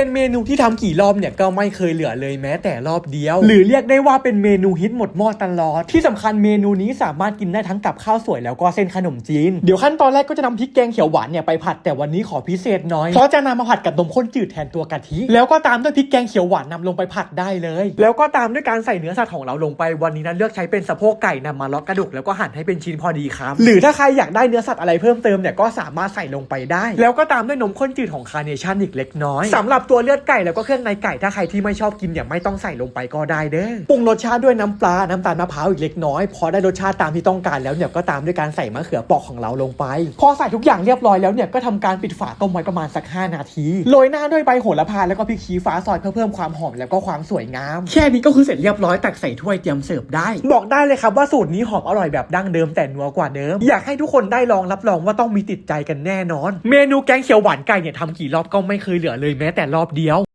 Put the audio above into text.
เป็นเมนูที่ทำกี่รอบเนี่ยก็ไม่เคยเหลือเลยแม้แต่รอบเดียว หรือเรียกได้ว่าเป็นเมนูฮิตหมดหม้อตลอด ที่สำคัญเมนูนี้สามารถกินได้ทั้งกับข้าวสวยแล้วก็เส้นขนมจีน เดี๋ยวขั้นตอนแรกก็จะนำพริกแกงเขียวหวานเนี่ยไปผัดแต่วันนี้ขอพิเศษหน้อยเพราะจะนำมาผัดกับนมข้นจืดแทนตัวกะทิ แล้วก็ตามด้วยพริกแกงเขียวหวานนำลงไปผัดได้เลย แล้วก็ตามด้วยการใส่เนื้อสัตว์ของเราลงไปวันนี้นั้นเลือกใช้เป็นสะโพกไก่นำมาเลาะกระดูกแล้วก็หั่นให้เป็นชิ้นพอดีครับ หรือถ้าใครอยากได้เนื้อสัตว์อะไรเพิ่มเติมเนี่ยก็สามารถใส่ลงไปได้ แล้วก็ตามด้วยนมข้นจืดของคาร์เนชั่นอีกเล็กน้อยสำหรับตัวเลือดไก่แล้วก็เครื่องในไก่ถ้าใครที่ไม่ชอบกินเนี่ยไม่ต้องใส่ลงไปก็ได้เด้อปรุงรสชาติด้วยน้ำปลา น้ำตาลมะพร้าวอีกเล็กน้อยพอได้รสชาติตามที่ต้องการแล้วเนี่ยก็ตามด้วยการใส่มะเขือเปอกของเราลงไป พอใส่ทุกอย่างเรียบร้อยแล้วเนี่ยก็ทำการปิดฝาต้มไว้ประมาณสัก 5 นาทีโรยหน้าด้วยใบโหระพาแล้วก็พริกชี้ฟ้าซอยเพื่อเพิ่มความหอมแล้วก็ความสวยงามแค่นี้ก็คือเสร็จเรียบร้อยตักใส่ถ้วยเตรียมเสิร์ฟได้ บอกได้เลยครับว่าสูตรนี้หอมอร่อยแบบดั้งเดิมแต่นัวกว่าเดิม อยากให้ทุกคนได้ลองรับรองว่าต้องมีติดใจกันแน่นอน เมนูแกงเขียวหวานไก่เนี่ยทำกี่รอบก็ไม่เคยเหลือเลยแม้แต่รอบเดียว